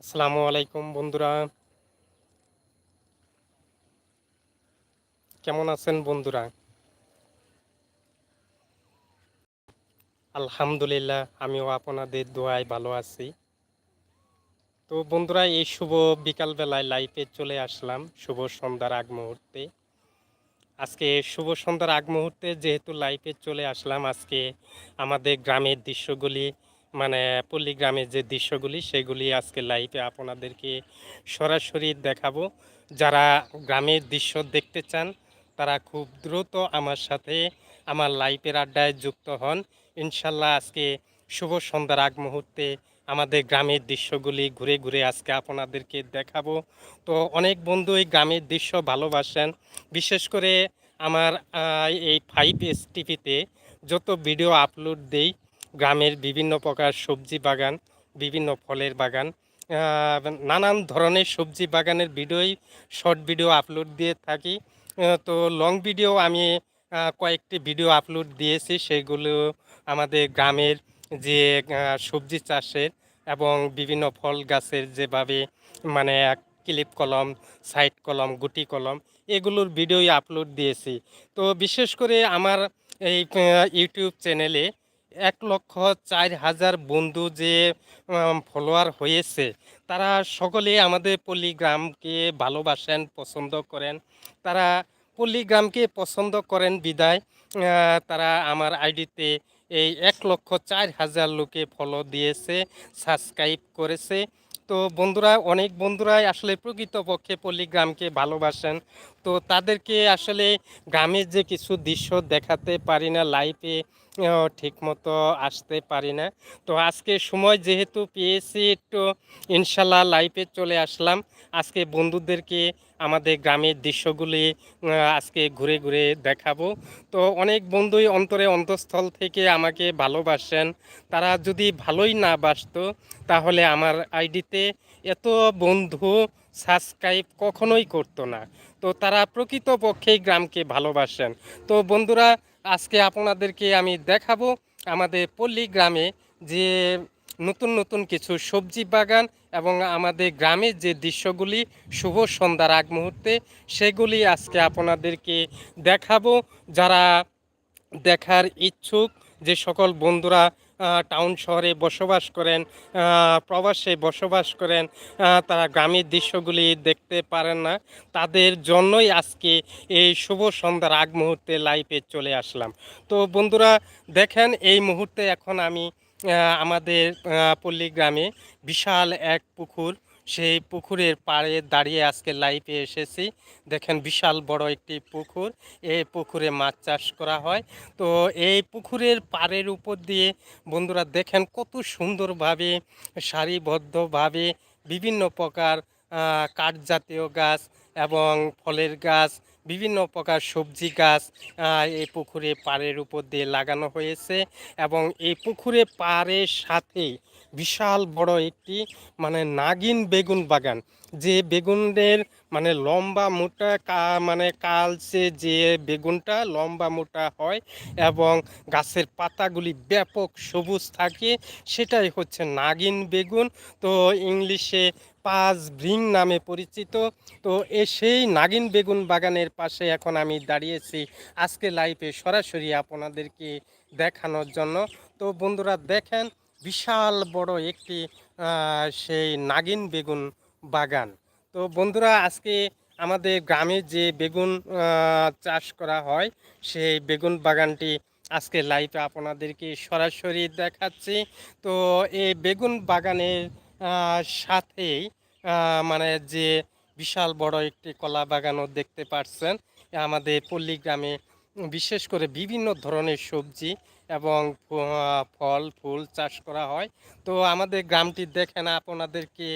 আসসালামু আলাইকুম বন্ধুরা। কেমন আছেন বন্ধুরা? আলহামদুলিল্লাহ, আমিও আপনাদের দোয়ায় ভালো আছি। তো বন্ধুরা, এই শুভ বিকালবেলায় লাইফে চলে আসলাম, শুভ সন্ধ্যার আগ মুহূর্তে। আজকে শুভ সন্ধ্যার আগ মুহূর্তে যেহেতু লাইফে চলে আসলাম, আজকে আমাদের গ্রামের দৃশ্যগুলি মানে পল্লী গ্রামের যে দৃশ্যগুলি, সেগুলি আজকে লাইভে আপনাদেরকে সরাসরি দেখাবো। যারা গ্রামের দৃশ্য দেখতে চান, তারা খুব দ্রুত আমার সাথে আমার লাইভের আড্ডায় যুক্ত হন। ইনশাল্লাহ আজকে শুভ সন্ধ্যার আগ মুহূর্তে আমাদের গ্রামের দৃশ্যগুলি ঘুরে ঘুরে আজকে আপনাদেরকে দেখাবো। তো অনেক বন্ধু এই গ্রামের দৃশ্য ভালোবাসেন। বিশেষ করে আমার এই ফাইভ এস টিভিতে যত ভিডিও আপলোড দেই গ্রামের বিভিন্ন প্রকার সবজি বাগান, বিভিন্ন ফলের বাগান নানান ধরনের সবজি বাগানের ভিডিওই, শর্ট ভিডিও আপলোড দিয়ে থাকি। তো লং ভিডিও আমি কয়েকটি ভিডিও আপলোড দিয়েছি, সেগুলো আমাদের গ্রামের যে সবজি চাষের এবং বিভিন্ন ফল গাছের যেভাবে মানে ক্লিপ কলম সাইড কলম, গুটি কলম, এগুলোর ভিডিওই আপলোড দিয়েছি। তো বিশেষ করে আমার এই ইউটিউব চ্যানেলে এক লক্ষ চার হাজার বন্ধু যে ফলোয়ার হয়েছে, তারা সকলে আমাদের পল্লীগ্রামকে ভালোবাসেন, পছন্দ করেন। তারা পল্লীগ্রামকে পছন্দ করেন বিদায়। তারা আমার আইডিতে এই এক লক্ষ চার হাজার লোকে ফলো দিয়েছে সাবস্ক্রাইব করেছে। তো বন্ধুরা, অনেক বন্ধুরাই আসলে প্রকৃতপক্ষে পল্লীগ্রামকে ভালোবাসেন। তো তাদেরকে আসলে গ্রামের যে কিছু দৃশ্য দেখাতে পারি না লাইভে ঠিকমতো আসতে পারি না। তো আজকে সময় যেহেতু পেয়েছি, একটু ইনশাল্লাহ লাইফে চলে আসলাম। আজকে বন্ধুদেরকে আমাদের গ্রামের দৃশ্যগুলি আজকে ঘুরে ঘুরে দেখাবো। তো অনেক বন্ধুই অন্তরে অন্তঃস্থল থেকে আমাকে ভালোবাসেন। তারা যদি ভালোই না বাসতো, তাহলে আমার আইডিতে এত বন্ধু সাবস্ক্রাইব কখনোই করতো না। তো তারা প্রকৃতপক্ষেই গ্রামকে ভালোবাসেন। তো বন্ধুরা আজকে আপনাদেরকে আমি দেখাবো আমাদের পল্লী গ্রামে যে নতুন নতুন কিছু সবজি বাগান এবং আমাদের গ্রামের যে দৃশ্যগুলি, শুভ সন্ধ্যার আগ মুহূর্তে, সেগুলি আজকে আপনাদেরকে দেখাবো। যারা দেখার ইচ্ছুক, যে সকল বন্ধুরা টাউন শহরে বসবাস করেন প্রবাসে বসবাস করেন তারা গ্রামের দৃশ্যগুলি দেখতে পারেন না। তাদের জন্যই আজকে এই শুভ সন্ধ্যার আগ মুহূর্তে লাইভে চলে আসলাম। তো বন্ধুরা, দেখেন এই মুহূর্তে এখন আমি আমাদের পল্লী গ্রামে বিশাল এক পুকুর সেই পুকুরের পাড়ে দাঁড়িয়ে আজকে লাইভে এসেছি। দেখেন বিশাল বড় একটি পুকুর। এই পুকুরে মাছ চাষ করা হয়। তো এই পুকুরের পাড়ের উপর দিয়ে বন্ধুরা দেখেন কত সুন্দরভাবে, সারিবদ্ধভাবে বিভিন্ন প্রকার কাঠ জাতীয় গাছ এবং ফলের গাছ, বিভিন্ন প্রকার সবজি গাছ এই পুকুরে পাড়ের উপর দিয়ে লাগানো হয়েছে এবং এই পুকুরে পাড়ের সাথেই বিশাল বড় একটি মানে নাগিন বেগুন বাগান। যে বেগুনের মানে লম্বা মোটা কা মানে কালচে যে বেগুনটা লম্বা মোটা হয় এবং গাছের পাতাগুলি ব্যাপক সবুজ থাকে, সেটাই হচ্ছে নাগিন বেগুন। তো ইংলিশে পাঁচ ব্রিং নামে পরিচিত। তো এ সেই নাগিন বেগুন বাগানের পাশে এখন আমি দাঁড়িয়েছি আজকে লাইভে সরাসরি আপনাদেরকে দেখানোর জন্য। তো বন্ধুরা দেখেন বিশাল বড় একটি সেই নাগিন বেগুন বাগান। তো বন্ধুরা, আজকে আমাদের গ্রামে যে বেগুন চাষ করা হয়, সেই বেগুন বাগানটি আজকে লাইভে আপনাদেরকে সরাসরি দেখাচ্ছি। তো এই বেগুন বাগানের সাথেই মানে যে বিশাল বড় একটি কলা বাগানও দেখতে পাচ্ছেন আমাদের পল্লী গ্রামে বিশেষ করে বিভিন্ন ধরনের সবজি এবং ফল, ফুল চাষ করা হয়। তো আমাদের গ্রামটি দেখেন আপনাদেরকে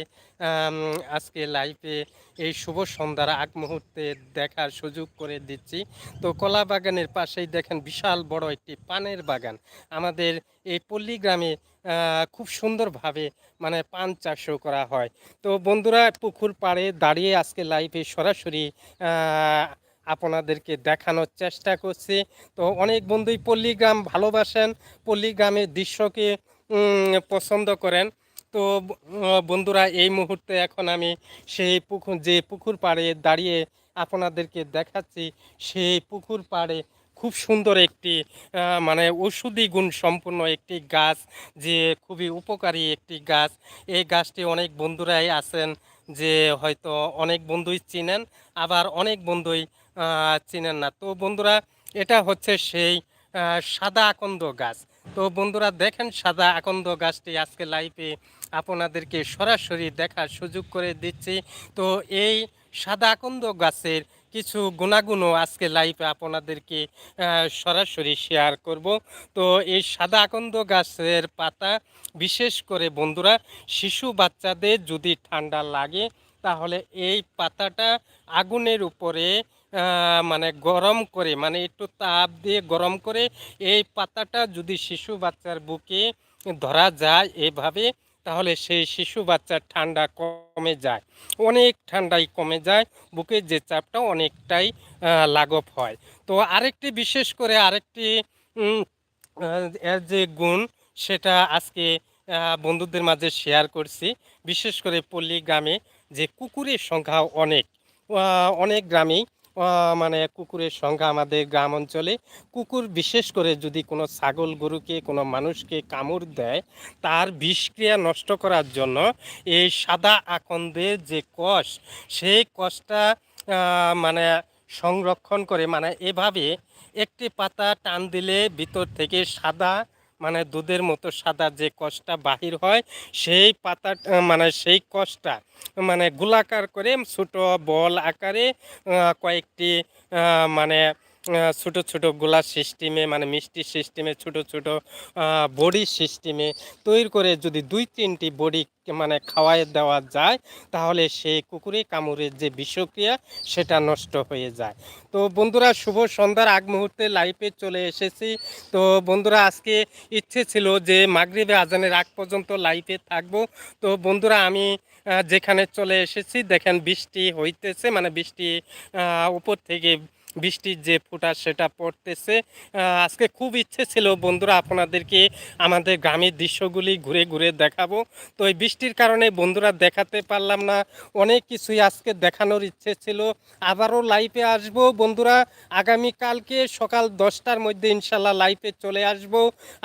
আজকে লাইফে এই শুভ সন্ধ্যার আগ মুহূর্তে দেখার সুযোগ করে দিচ্ছি। তো কলা বাগানের পাশেই দেখেন বিশাল বড় একটি পানের বাগান। আমাদের এই পল্লী গ্রামে খুব সুন্দরভাবে মানে পান চাষও করা হয়। তো বন্ধুরা, পুকুর পাড়ে দাঁড়িয়ে আজকে লাইভে সরাসরি আপনাদেরকে দেখানোর চেষ্টা করছি। তো অনেক বন্ধুই পল্লীগ্রাম ভালোবাসেন, পল্লীগ্রামের দৃশ্যকে পছন্দ করেন। তো বন্ধুরা, এই মুহূর্তে এখন আমি সেই পুকুর, যে পুকুর পাড়ে দাঁড়িয়ে আপনাদেরকে দেখাচ্ছি, সেই পুকুর পাড়ে খুব সুন্দর একটি মানে ঔষধি গুণ সম্পন্ন একটি গাছ, যে খুবই উপকারী একটি গাছ। এই গাছটি অনেক বন্ধুরাই আছেন, যে হয়তো অনেক বন্ধুই চিনেন, আবার অনেক বন্ধুই চিনেন না। তো বন্ধুরা, এটা হচ্ছে সেই সাদা আকন্দ গাছ। তো বন্ধুরা, দেখেন সাদা আকন্দ গাছটি আজকে লাইভে আপনাদেরকে সরাসরি দেখার সুযোগ করে দিচ্ছি। তো এই সাদা আকন্দ গাছের কিছু গুণাগুণও আজকে লাইভে আপনাদেরকে সরাসরি শেয়ার করব। তো এই সাদা আকন্দ গাছের পাতা, বিশেষ করে বন্ধুরা, শিশু বাচ্চাদের যদি ঠান্ডা লাগে, তাহলে এই পাতাটা আগুনের উপরে মানে গরম করে মানে একটু তাপ দিয়ে গরম করে এই পাতাটা যদি শিশু বাচ্চার বুকে ধরা যায় এভাবে, তাহলে সেই শিশু বাচ্চার ঠান্ডা কমে যায়। অনেক ঠান্ডাই কমে যায় বুকের যে চাপটা অনেকটাই লাঘব হয়। তো আরেকটি বিশেষ করে আরেকটি এর যে গুণ, সেটা আজকে বন্ধুদের মাঝে শেয়ার করছি। বিশেষ করে পল্লী গ্রামে যে কুকুরের সংখ্যা অনেক। অনেক গ্রামেই মানে কুকুরের সংখ্যা আমাদের গ্রাম অঞ্চলে, কুকুর বিশেষ করে যদি কোনো ছাগল গরুকে, কোনো মানুষকে কামড় দেয়, তার বিষক্রিয়া নষ্ট করার জন্য এই সাদা আকন্দের যে কষ, সেই কষটা মানে সংরক্ষণ করে মানে এভাবে একটি পাতা টান দিলে ভিতর থেকে সাদা মানে দুধের মতো সাদা যে কষটা বাহির হয়, সেই পাতা মানে সেই কষটা মানে গোলাকার করে ছোট বল আকারে কয়েকটি মানে ছোট ছোট গোলা সিস্টেমে মানে মিষ্টি সিস্টেমে, ছোট ছোট বড়ি সিস্টেমে তৈরি করে যদি দুই তিনটি বড়ি মানে খাওয়াই দেওয়া যায়, তাহলে সেই কুকুরে কামড়ের যে বিষক্রিয়া সেটা নষ্ট হয়ে যায়। তো বন্ধুরা, শুভ সন্ধ্যার আগ মুহূর্তে লাইফে চলে এসেছি। তো বন্ধুরা, আজকে ইচ্ছে ছিল যে মাগরিবে আজানের আগ পর্যন্ত লাইফে থাকব। তো বন্ধুরা, আমি যেখানে চলে এসেছি, দেখেন বৃষ্টি হইতেছে মানে বৃষ্টি উপর থেকে বৃষ্টির যে ফোঁটা সেটা পড়তেছে। আজকে খুব ইচ্ছে ছিল, বন্ধুরা আপনাদেরকে আমাদের গ্রামের দৃশ্যগুলি ঘুরে ঘুরে দেখাবো। তো এই বৃষ্টির কারণে বন্ধুরা দেখাতে পারলাম না, অনেক কিছুই আজকে দেখানোর ইচ্ছে ছিল। আবারও লাইভে আসব বন্ধুরা, আগামীকালকে সকাল দশটার মধ্যে ইনশাল্লাহ লাইভে চলে আসব।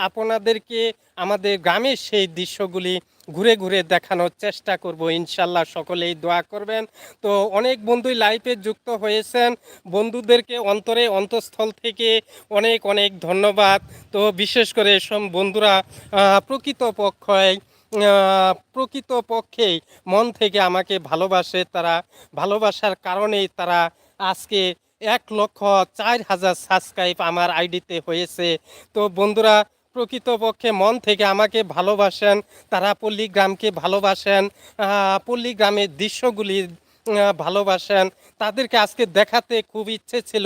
আপনাদেরকে আমাদের গ্রামের সেই দৃশ্যগুলি ঘুরে ঘুরে দেখানোর চেষ্টা করব ইনশাল্লাহ সকলেই দোয়া করবেন। তো অনেক বন্ধুই লাইভে যুক্ত হয়েছেন। বন্ধুদেরকে অন্তরে অন্তঃস্থল থেকে অনেক অনেক ধন্যবাদ। তো বিশেষ করে সব বন্ধুরা আহ, প্রকৃতপক্ষে আহ, প্রকৃতপক্ষেই মন থেকে আমাকে ভালোবাসে। তারা ভালোবাসার কারণেই তারা আজকে এক লক্ষ চার হাজার সাবস্ক্রাইব আমার আইডিতে হয়েছে। তো বন্ধুরা প্রকৃতপক্ষে মন থেকে আমাকে ভালোবাসেন, তারা পল্লী গ্রামকে ভালোবাসেন পল্লী গ্রামের দৃশ্যগুলি ভালোবাসেন। তাদেরকে আজকে দেখাতে খুব ইচ্ছে ছিল।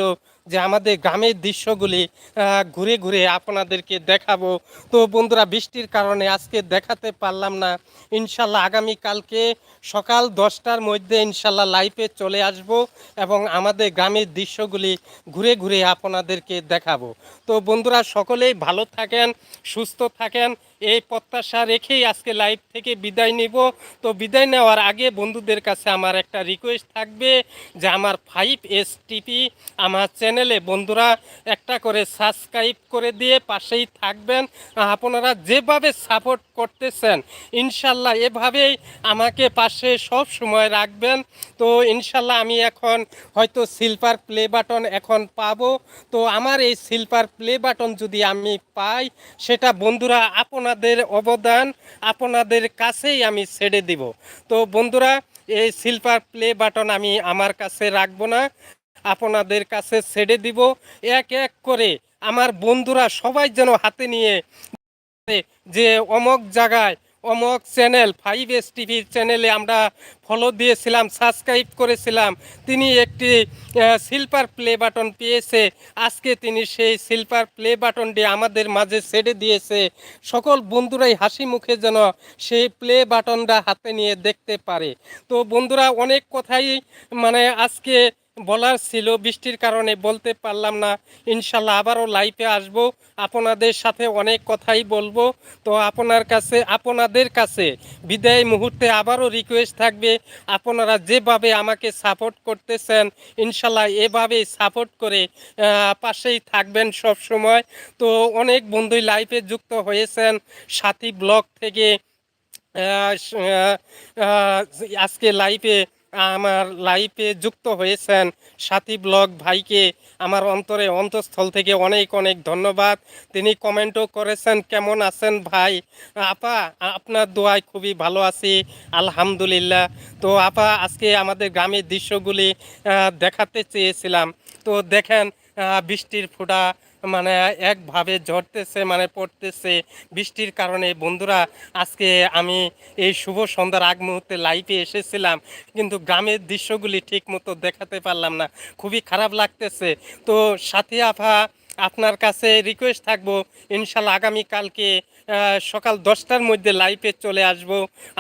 যে আমাদের গ্রামের দৃশ্যগুলি ঘুরে ঘুরে আপনাদেরকে দেখাবো। তো বন্ধুরা, বৃষ্টির কারণে আজকে দেখাতে পারলাম না। ইনশাল্লাহ আগামীকালকে সকাল দশটার মধ্যে ইনশাল্লাহ লাইভে চলে আসব এবং আমাদের গ্রামের দৃশ্যগুলি ঘুরে ঘুরে আপনাদেরকে দেখাবো। তো বন্ধুরা, সকলেই ভালো থাকেন, সুস্থ থাকেন এই প্রত্যাশা রেখেই আজকে লাইভ থেকে বিদায় নিব। তো বিদায় নেওয়ার আগে বন্ধুদের কাছে আমার একটা রিকোয়েস্ট থাকবে যে আমার ফাইভ এস টিপি আমার চ্যানেলে বন্ধুরা একটা করে সাবস্ক্রাইব করে দিয়ে পাশেই থাকবেন। আপনারা যেভাবে সাপোর্ট করতেছেন, ইনশাল্লাহ এভাবেই আমাকে পাশে সব সময় রাখবেন। তো ইনশাল্লাহ আমি এখন হয়তো সিলভার প্লে বাটন এখন পাবো। তো আমার এই সিলভার প্লে বাটন যদি আমি পাই, সেটা বন্ধুরা আপনাদের অবদান আপনাদের কাছেই আমি ছেড়ে দিব। তো বন্ধুরা, এই শিল্পার প্লে বাটন আমি আমার কাছে রাখব না। আপনাদের কাছে ছেড়ে দিব। এক এক করে আমার বন্ধুরা সবাই যেন হাতে নিয়ে যে অমক জায়গায় অমক চ্যানেল ফাইভ এস টিভির চ্যানেলে আমরা ফলো দিয়েছিলাম সাবস্ক্রাইব করেছিলাম। তিনি একটি সিলভার প্লে বাটন পেয়েছে। আজকে তিনি সেই সিলভার প্লে বাটনটি আমাদের মাঝে ছেড়ে দিয়েছে। সকল বন্ধুরাই হাসি মুখে যেন সেই প্লে বাটনটা হাতে নিয়ে দেখতে পারে। তো বন্ধুরা, অনেক কথাই মানে আজকে বলার ছিল, বৃষ্টির কারণে বলতে পারলাম না। ইনশাল্লাহ আবারও লাইভে আসব। আপনাদের সাথে অনেক কথাই বলব। তো আপনার কাছে, আপনাদের কাছে বিদায় মুহূর্তে আবারও রিকোয়েস্ট থাকবে। আপনারা যেভাবে আমাকে সাপোর্ট করতেছেন, ইনশাল্লাহ এভাবেই সাপোর্ট করে পাশেই থাকবেন সব সময় তো অনেক বন্ধুই লাইভে যুক্ত হয়েছেন। সাথী ব্লগ থেকে আজকে লাইভে আমার লাইফে যুক্ত হয়েছেন সাথী ব্লগ ভাইকে। আমার অন্তরে অন্তঃস্থল থেকে অনেক অনেক ধন্যবাদ। তিনি কমেন্টও করেছেন, কেমন আছেন ভাই? আপা, আপনার দোয়ায় খুবই ভালো আছি, আলহামদুলিল্লাহ। তো আপা, আজকে আমাদের গ্রামের দৃশ্যগুলি দেখাতে চেয়েছিলাম। তো দেখেন বৃষ্টির ফোঁটা মানে একভাবে ঝরতেছে মানে পড়তেছে বৃষ্টির কারণে। বন্ধুরা, আজকে আমি এই শুভ সন্ধ্যার আগ মুহূর্তে লাইভে এসেছিলাম, কিন্তু গ্রামের দৃশ্যগুলি ঠিক মতো দেখাতে পারলাম না। খুবই খারাপ লাগতেছে। তো সাথী আফা, আপনার কাছে রিকোয়েস্ট থাকব, ইনশাল্লাহ আগামীকালকে সকাল দশটার মধ্যে লাইভে চলে আসব।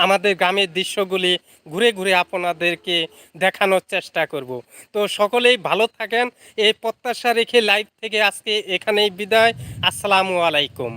আমাদের গ্রামের দৃশ্যগুলি ঘুরে ঘুরে আপনাদেরকে দেখানোর চেষ্টা করব। তো সকলেই ভালো থাকেন। এই প্রত্যাশা রেখে লাইভ থেকে আজকে এখানেই বিদায়। আসসালামু আলাইকুম।